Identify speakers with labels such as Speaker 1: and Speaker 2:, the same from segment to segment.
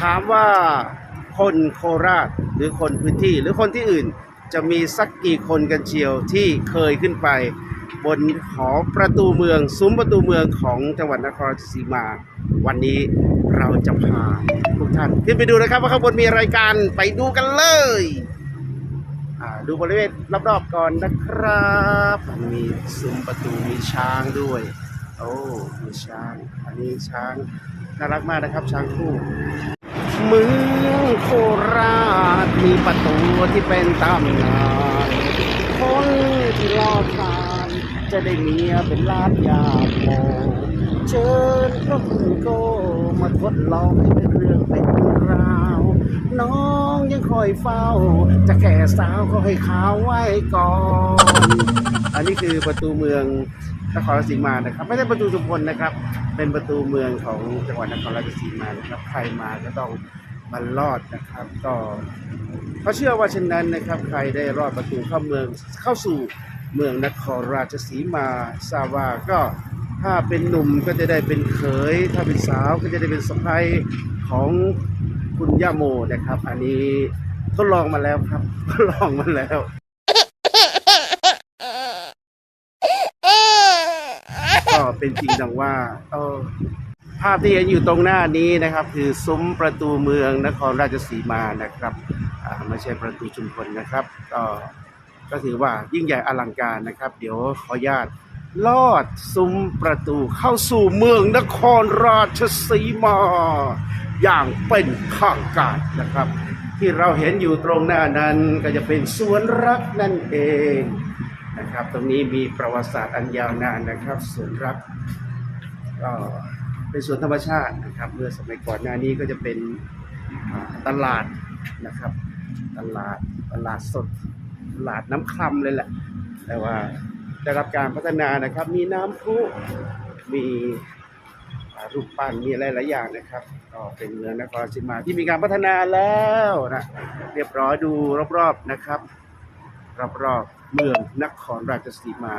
Speaker 1: ถามว่าคนโคราชหรือคนพื้นที่หรือคนที่อื่น จะมีสักกี่คนกันเชียวที่เคยขึ้นไป บนหอประตูเมืองซุ้มประตูเมืองของจังหวัดนครราชสีมา วันนี้เราจะพาทุกท่านขึ้นไปดูนะครับว่าข้างบนมีอะไรกันไปดูกันเลยดูบริเวณรอบๆก่อนนะครับมีซุ้มประตูมีช้างด้วย โอ้มีช้าง อันนี้ช้าง น่ารักมากนะครับช้างคู่เมืองโคราชมีประตูที่เป็นตำนานคนที่รอทานจะได้เมียเป็นลาดยาโมเชิญพระคุณโกมาทดลองให้เป็นเรื่องเป็นราว น้องยังคอยเฝ้า จะแก่สาวก็ให้ขาวไว้ก่อน อันนี้คือประตูเมือง นครราชสีมานะครับ ไม่ใช่ประตูชุพลนะครับ เป็นประตูเมืองของจังหวัดนครราชสีมานะครับ ใครมาก็ต้องมาลอดนะครับก็เขาเชื่อว่าเช่นนั้นนะครับ ใครได้รอดประตูเข้าเมืองเข้าสู่เมืองนครราชสีมาทราบว่าก็ถ้าเป็นหนุ่มก็จะได้เป็นเขย ถ้าเป็นสาวก็จะได้เป็นสะใภ้ของคุณย่าโมนะครับ อันนี้ทดลองมาแล้วครับทดลองมาแล้ว เป็นจริงดังว่าภาพที่เห็นอยู่ตรงหน้านี้นะครับ คือซุ้มประตูเมืองนครราชสีมานะครับไม่ใช่ประตูชุมพลนะครับก็ก็ถือว่ายิ่งใหญ่อลังการนะครับ เดี๋ยวขออนุญาตลอดซุ้มประตูเข้าสู่เมืองนครราชสีมา อย่างเป็นข้างการนะครับ ที่เราเห็นอยู่ตรงหน้านั้นก็จะเป็นสวนรักนั่นเอง นะครับ ตรงนี้มีประวัติศาสตร์อันยาวนานนะครับสวนรักก็เป็นสวนธรรมชาตินะครับ เมื่อสมัยก่อนหน้านี้ก็จะเป็นตลาดนะครับ ตลาดตลาดสดตลาดน้ำคำเลยแหละ แต่ว่าได้รับการพัฒนานะครับ มีน้ำพุมีรูปปั้นมีอะไรหลายอย่างนะครับก็เป็นเมืองนครราชสีมาที่มีการพัฒนาแล้วนะเรียบร้อยดูรอบๆนะครับ รอบๆ เมืองนครราชสีมา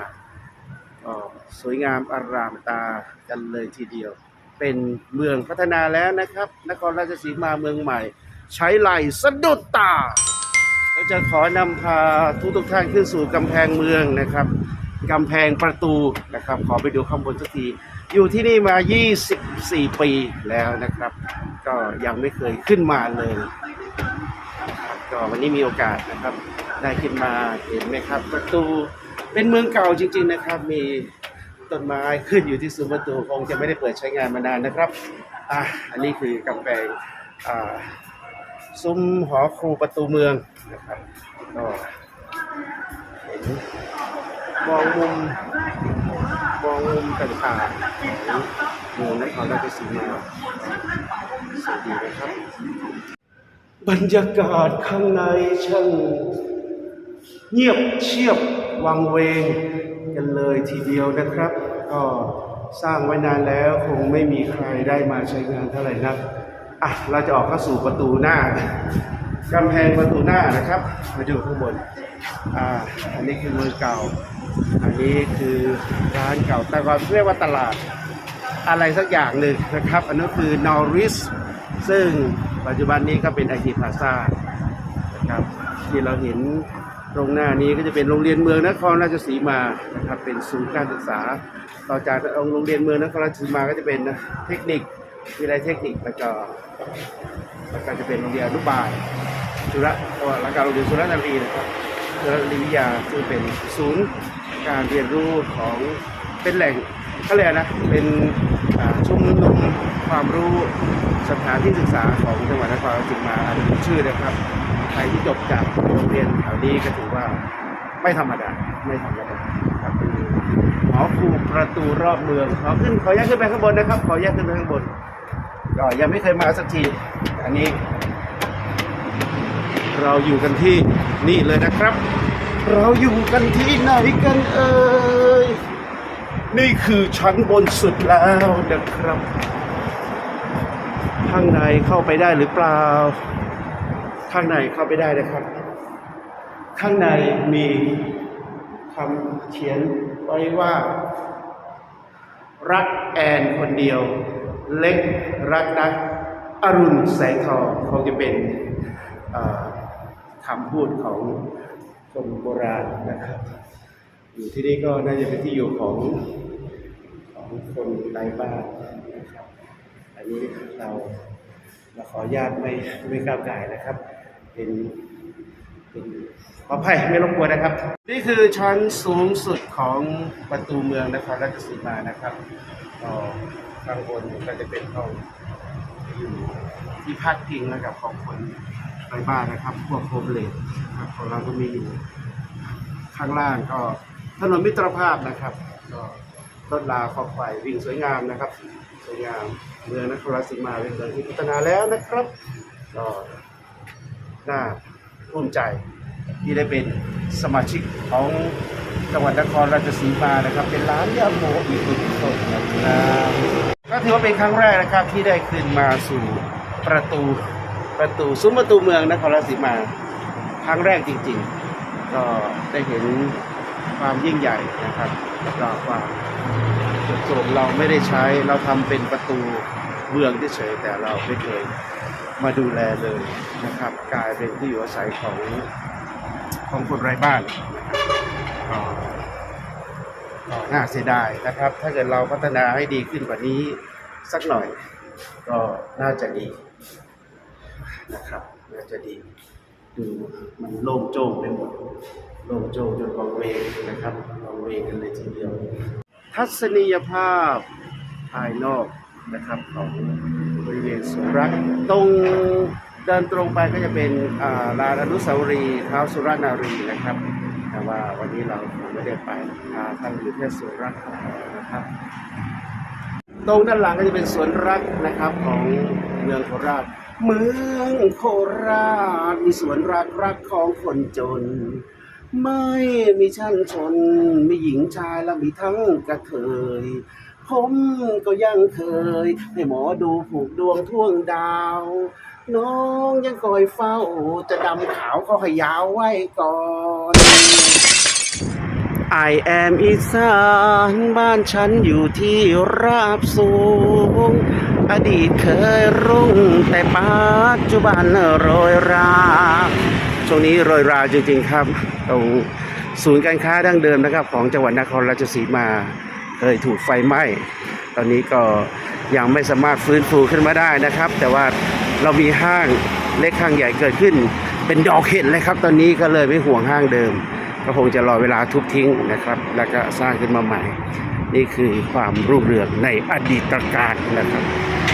Speaker 1: สวยงามอารามตากันเลยทีเดียว เป็นเมืองพัฒนาแล้วนะครับ นครราชสีมาเมืองใหม่ ใช้ไหลสะดุดตาเราจะขอนำพาทุกทุกท่านขึ้นสู่กำแพงเมืองนะครับกำแพงประตูนะครับ ขอไปดูข้างบนสักที อยู่ที่นี่มา 24 ปีแล้วนะครับ ก็ยังไม่เคยขึ้นมาเลย ก็วันนี้มีโอกาสนะครับ ได้ขึ้นมาเห็นไหมครับ ประตูเป็นเมืองเก่าจริง ๆนะครับ มีต้นไม้ขึ้นอยู่ที่ซุ้มประตูคงจะไม่ได้เปิดใช้งานมานานนะครับอะอันนี้คือกำแพงอ่าซุ้มหอครูประตูเมืองนะครับก็เห็นมองมุมมองมุมต่างๆของเมืองนครราชสีมาสวัสดีนะครับ บรรยากาศข้างในช่าง เงียบเชียบวังเวงกันเลยทีเดียวนะครับ ก็สร้างไว้นานแล้วคงไม่มีใครได้มาใช้งานเท่าไหร่นักอะเราจะออกเข้าสู่ประตูหน้ากำแพงประตูหน้านะครับ มาดูข้างบนอ่าอันนี้คือเมืองเก่า อันนี้คือร้านเก่าแต่ก่อนเรียกว่าตลาดอะไรสักอย่างหนึ่งนะครับ อันนั้นคือนอริสซึ่งปัจจุบันนี้ก็เป็นไอทีพาซานะครับที่เราเห็น ตรงหน้านี้ก็จะเป็นโรงเรียนเมืองนครราชสีมานะครับเป็นศูนย์การศึกษา ต่อจากโรงเรียนเมืองนครราชสีมาก็จะเป็นเทคนิควิทยาลัยเทคนิคแล้วก็แล้วก็จะเป็นโรงเรียนอนุบาลสุระตัวแล้วก็โรงเรียนสุรนารีนะครับสุรนารีวิทยาซึ่งเป็นศูนย์การเรียนรู้ของเป็นแหล่งเขาเรียนะเป็นชุมนุมความรู้สถานที่ศึกษาของจังหวัดนครราชสีมาอันนี้ชื่อนะครับ ใครที่จบจากโรงเรียนแถวนี้ก็ถือว่าไม่ธรรมดาไม่ธรรมดาครับหอครูประตูรอบเมืองขอขึ้นขอแยกขึ้นไปข้างบนนะครับ ขอแยกขึ้นไปข้างบนก็ยังไม่เคยมาสักที อันนี้ เราอยู่กันที่นี่เลยนะครับ เราอยู่กันที่ไหนกันเอ่ยนี่คือชั้นบนสุดแล้วนะครับ ข้างในเข้าไปได้หรือเปล่า ข้างในเข้าไปได้นะครับ ข้างในมีคำเขียนไว้ว่า รักแอนคนเดียว เล็กรักนะอรุณแสงทองคงจะเป็นคำพูดของคนโบราณนะครับ อยู่ที่นี่ก็น่าจะเป็นที่อยู่ของของคนไร้บ้านนะครับ อันนี้เราเราขออนุญาตไม่ไม่ก้าวไก่ายนะครับ เป็นขออภัยไม่รบกวนนะครับ นี่คือชั้นสูงสุดของประตูเมืองนครราชสีมานะครับก็ข้างบนก็จะเป็นห้องอยู่ที่พักพิงนะครับของคนไร้บ้านนะครับพวกโฮมเลสนะครับของเราก็มีอยู่ข้างล่างก็ถนนมิตรภาพนะครับก็รถลาขอบไฟวิ่งสวยงามนะครับ สวยงามเมืองนครราชสีมาเป็นเมืองที่พัฒนาแล้วนะครับก็ น่าภูมิใจที่ได้เป็นสมาชิกของจังหวัดนครราชสีมานะครับ เป็นร้านยาโมอีกหนึ่งคนนะครับก็ถือว่าเป็นครั้งแรกนะครับที่ได้ขึ้นมาสู่ประตูประตูซุ้มประตูเมืองนครราชสีมา ครั้งแรกจริง ๆ ก็ได้เห็นความยิ่งใหญ่นะครับแล้วก็ความส่วนเราไม่ได้ใช้เราทำเป็นประตู เมืองเฉยแต่เราไม่เคยมาดูแลเลยนะครับ กลายเป็นที่อยู่อาศัยของของคนไร้บ้านน่าเสียดายนะครับ ถ้าเกิดเราพัฒนาให้ดีขึ้นกว่านี้สักหน่อยก็น่าจะดีนะครับ น่าจะดี ดูมันโล่งโจ้งไปหมด โล่งโจ้งจนวังเวงนะครับวังเวงกันเลยทีเดียว ทัศนียภาพภายนอก นะครับของบริเวณสุรักษ์ตรงเดินตรงไปก็จะเป็นอ่าลานอนุสาวรีย์เท้าวสุรนารีนะครับ แต่ว่าวันนี้เราไม่ได้ไปพาท่านอยู่แค่สุรักษ์นะครับ ตรงด้านหลังก็จะเป็นสวนรักนะครับของเมืองโคราชเมืองโคราชมีสวนรักรักของคนจน ไม่มีชั้นชน มีหญิงชายและมีทั้งกระเทย ผมก็ยังเคย ให้หมอดูผูกดวงท่วงดาว น้องยังคอยเฝ้า จะดำขาวก็ให้ยาวไว้ก่อน I am อีสานบ้านฉันอยู่ที่ราบสูง อดีตเคยรุ่ง แต่ปัจจุบันโรยราช่วงนี้โรยราจริงๆครับ ตรงศูนย์การค้าดั้งเดิมนะครับ ของจังหวัดนครราชสีมา เคยถูกไฟไหม้ ตอนนี้ก็ยังไม่สามารถฟื้นฟูขึ้นมาได้นะครับ แต่ว่าเรามีห้างเล็กห้างใหญ่เกิดขึ้น เป็นดอกเห็ดเลยครับ ตอนนี้ก็เลยไม่ห่วงห้างเดิม ก็คงจะรอเวลาทุบทิ้งนะครับ แล้วก็สร้างขึ้นมาใหม่ นี่คือความรุ่งเรืองในอดีตการนะครับ